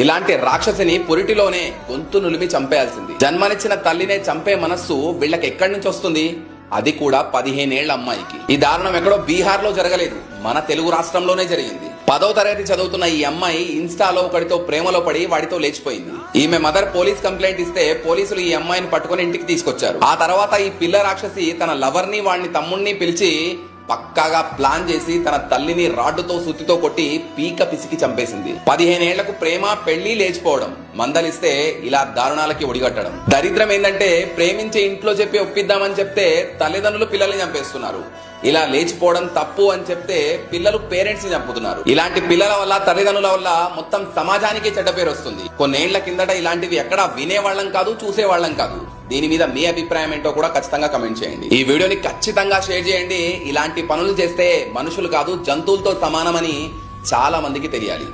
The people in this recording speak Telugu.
ఇలాంటి రాక్షసిని పురిటిలోనే గొంతు నులిమి చంపేయాల్సింది. జన్మనిచ్చిన తల్లినే చంపే మనస్సు వీళ్ళకి ఎక్కడి నుంచి వస్తుంది? అది కూడా పదిహేనేళ్ళ అమ్మాయికి. ఈ దారుణం ఎక్కడో బీహార్లో జరగలేదు. మన తెలుగు రాష్ట్రంలోనే జరిగింది. పదో తరగతి చదువుతున్న ఈ అమ్మాయి ఇన్స్టాలో ఒకడితో ప్రేమలో పడి వాడితో లేచిపోయింది. ఈమె మదర్ పోలీస్ కంప్లైంట్ ఇస్తే పోలీసులు ఈ అమ్మాయిని పట్టుకుని ఇంటికి తీసుకొచ్చారు. ఆ తర్వాత ఈ పిల్ల రాక్షసి తన లవర్ని వాడిని తమ్ముణ్ణి పిలిచి పక్కాగా ప్లాన్ చేసి తన తల్లిని రాడ్డుతో సుత్తితో కొట్టి పీక పిసికి చంపేసింది. పదిహేనేళ్ళకు ప్రేమ పెళ్ళి లేచిపోవడం మందలిస్తే ఇలా దారుణాలకి ఒడిగట్టడం. దరిద్రం ఏంటంటే ప్రేమించే ఇంట్లో చెప్పి ఒప్పిద్దామని చెప్తే తల్లిదండ్రులు పిల్లల్ని చంపేస్తున్నారు. ఇలా లేచిపోవడం తప్పు అని చెప్తే పిల్లలు పేరెంట్స్ని చంపుతున్నారు. ఇలాంటి పిల్లల వల్ల తల్లిదండ్రుల వల్ల మొత్తం సమాజానికి చెడ్డ పేరు వస్తుంది. కొన్నేళ్ళ కిందట ఇలాంటివి ఎక్కడా వినేవాళ్ళం కాదు చూసేవాళ్ళం కాదు. దీని మీద మీ అభిప్రాయం ఏంటో కూడా ఖచ్చితంగా కమెంట్ చేయండి. ఈ వీడియోని ఖచ్చితంగా షేర్ చేయండి. ఇలాంటి పనులు చేస్తే మనుషులు కాదు జంతువులతో సమానమని చాలా మందికి తెలియాలి.